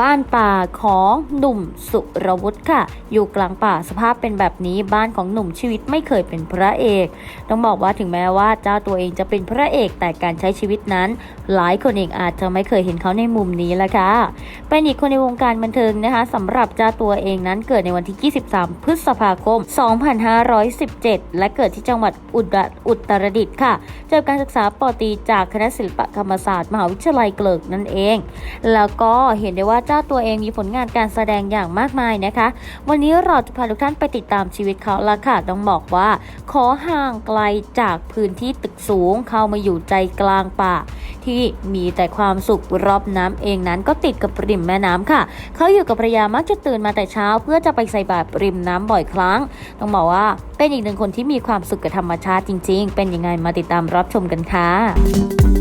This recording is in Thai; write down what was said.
บ้านป่าของหนุ่มสุรวุฒิค่ะ อยู่กลางป่าสภาพเป็นแบบนี้บ้านของหนุ่มชีวิตไม่เคยเป็นพระเอก ต้องบอกว่าถึงแม้ว่าเจ้าตัวเองจะเป็นพระเอกแต่การใช้ชีวิตนั้น หลายคนเองอาจจะไม่เคยเห็นเขาในมุมนี้ละค่ะเป็นอีกคนในวงการบันเทิงนะคะสำหรับเจ้าตัวเองนั้นเกิดในวันที่ 23 พฤษภาคม 2517 และเกิดที่จังหวัดอุดรอุตรดิตถ์ค่ะจบการศึกษาปตรีจากคณะศิลปกรรมศาสตร์มหาวิทยาลัยเกลิกนั่นเอง แล้วก็เห็นได้ว่าเจ้าตัวเองมีผลงานการแสดงอย่างมากมายนะคะ วันนี้เราจะพาทุกท่านไปติดตามชีวิตเขาละค่ะ ต้องบอกว่า ขอห่างไกลจากพื้นที่ตึกสูงเข้ามาอยู่ใจกลางป่า ที่มีแต่ความสุขรอบน้ำเองนั้นก็ติดกับริมแม่น้ำค่ะ เขาอยู่กับภรรยามักจะตื่นมาแต่เช้า เพื่อจะไปใส่บาตรริมน้ำบ่อยครั้ง ต้องบอกว่าเป็นอีกหนึ่งคนที่มีความสุขกับธรรมชาติจริง ๆ เป็นยังไงมาติดตามรับชมกันค่ะ